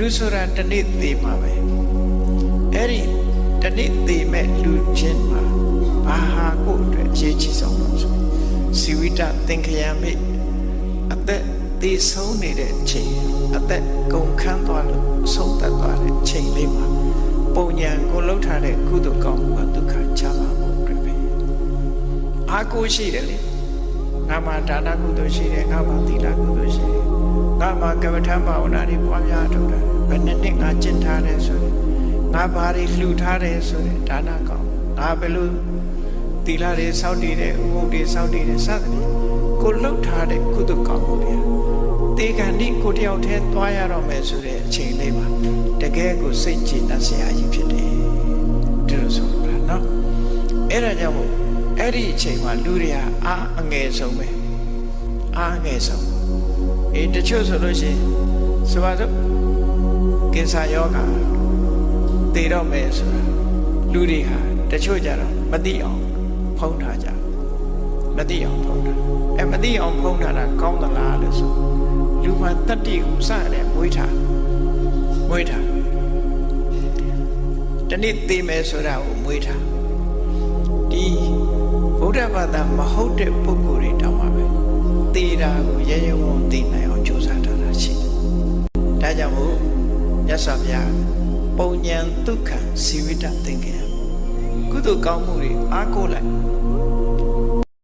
လူဆိုတာတစ်နေ့သေးမှာပဲအဲ့ဒီတစ်နေ့သေးမဲ့လူချင်းမှာဘာဟာကိုယ့်အတွက်အရေးကြီးဆုံးလို့ဆိုစီဝိတသင်္ခယံမိအသက်သေးဆုံးနေတဲ့အချိန်အသက်ကုန်ခန်းသွားလို့ဆုံးသက်သွားတဲ့အချိန်လေးမှာပုံညာကိုလှုပ်ထားတဲ့ကုသိုလ်ကောင်းမှုကဒုက္ခချမ်းသာမှုအတွက်ပဲအာကိုရှိတယ်လေ ငါမှာဒါနကုသိုလ်ရှိတယ်ငါမှာသီလကုသိုလ်ရှိတယ်ငါမှာကမ္မထဘာဝနာတွေပွားများထုတ်တယ်ဘယ်နှစ်နှစ်ငါကျင့်ထားတယ်ဆိုရင်ငါဘာတွေလှူထားတယ်ဆိုရင်ဒါနကောင်းငါဘယ်လိုသီလတွေစောင့်တည်တယ်ဥပုပ်တွေစောင့်တည်တယ်စသဖြင့်ကိုလှုပ်ထားတဲ့ကုသိုလ်ကောင်းမှုတွေတေကန်ဒီကိုတယောက်တည်းသွားရတော့မယ်ဆိုတဲ့အချိန်လေးမှာတကယ်ကိုစိတ်ကြည်တတ်စရာကြီးဖြစ်တယ်ဒီလိုဆိုတာနော်အဲ့ဒါကြောင့်မို့ အဲ့ဒီအချိန်မှာလူတွေကအာအငယ်ဆုံးပဲအာအငယ်ဆုံးအေးတချို့ဆိုလို့ရှိရင်ဆိုပါစို့ကင်ဆာယောဂါတည်တော့မယ်ဆိုတာလူတွေဟာတချို့ကြတော့မသိအောင်ဖုံးထားကြမသိအောင်ဖုံးထားအဲမသိအောင်ဖုံးထားတာကောင်းသလားလို့ဆိုလူမှတတ္တိကိုစတဲ့မွေးထားမွေးထားတနေ့သိမယ်ဆိုတာကိုမွေးထားဒီ ဗုဒ္ဓဘာသာမဟုတ်တဲ့ပုဂ္ဂိုလ်တွေတောင်မှပဲသေတာကိုရဲရဲဝံ့သိနိုင်အောင်ကြိုးစားထားတာရှိတယ်ဒါကြောင့်မို့မြတ်စွာဘုရားပုံညံဒုက္ခစီဝိတသင်္ကေယကုသိုလ်ကောင်းမှုတွေအားကိုးလိုက်